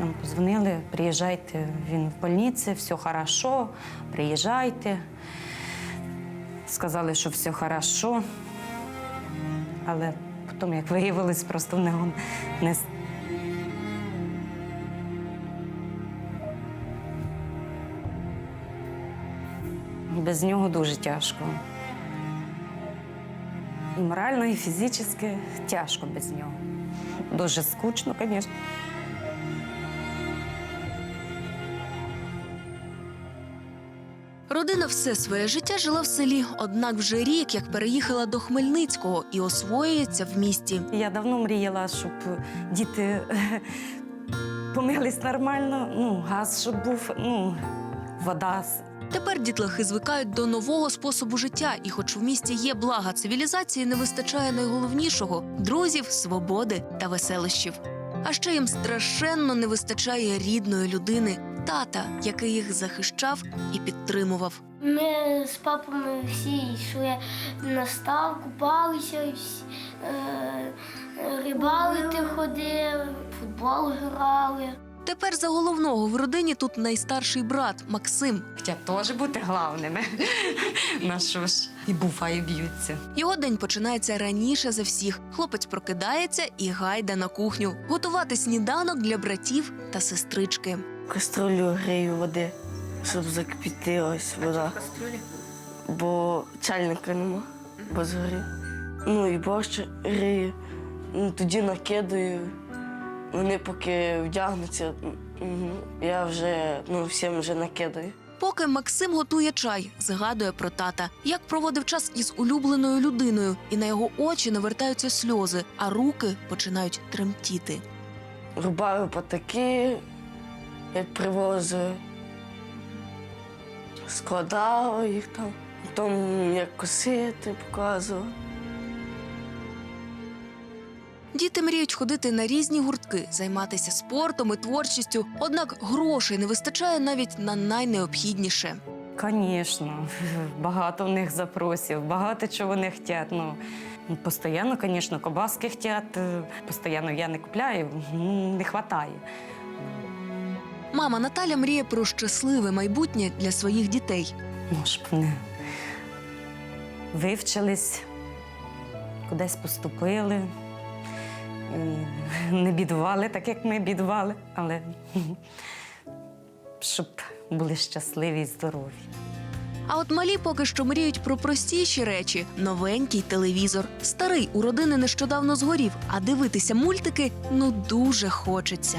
Нам позвонили, приїжджайте, він в больниці, все хорошо, приїжджайте. Сказали, що все хорошо. Але потім, як виявилось, просто в нього не. Без нього дуже тяжко. І морально, і фізично тяжко без нього. Дуже скучно, звісно. Родина все своє життя жила в селі, однак вже рік як переїхала до Хмельницького і освоюється в місті. Я давно мріяла, щоб діти е, помились нормально, ну, газ, щоб був, ну, вода. Тепер дітлахи звикають до нового способу життя, і, хоч в місті є блага цивілізації, не вистачає найголовнішого друзів, свободи та веселощів. А ще їм страшенно не вистачає рідної людини, тата, який їх захищав і підтримував. Ми з папами всі йшли на став, купалися, всі, е, рибалити ходили, футбол грали. Тепер за головного в родині тут найстарший брат Максим. Хоча теж бути главними. На що ж і буфаї б'ються. Його день починається раніше за всіх. Хлопець прокидається і гайда на кухню, готувати сніданок для братів та сестрички. Каструлю грію води, щоб закипітилась вода. Бо чайника нема, бо згорів. Ну і борщ грію. Ну, тоді накидаю. Вони поки вдягнуться, я вже ну, всім вже накидаю. Поки Максим готує чай, згадує про тата, як проводив час із улюбленою людиною, і на його очі навертаються сльози, а руки починають тремтіти. Рубаю патаки, як привозив, складав їх там, потім як косити, показував. Діти мріють ходити на різні гуртки, займатися спортом і творчістю. Однак грошей не вистачає навіть на найнеобхідніше. Звісно, багато в них запросів, багато чого вони хочуть. Ну, постійно, звісно, кобаски хочуть, постійно я не купляю, ну, не вистачає. Мама Наталя мріє про щасливе майбутнє для своїх дітей. Ну, щоб вони вивчились, кудись поступили, не бідували, так як ми бідували, але щоб були щасливі і здорові. А от малі поки що мріють про простіші речі: новенький телевізор. Старий у родини нещодавно згорів, а дивитися мультики ну дуже хочеться.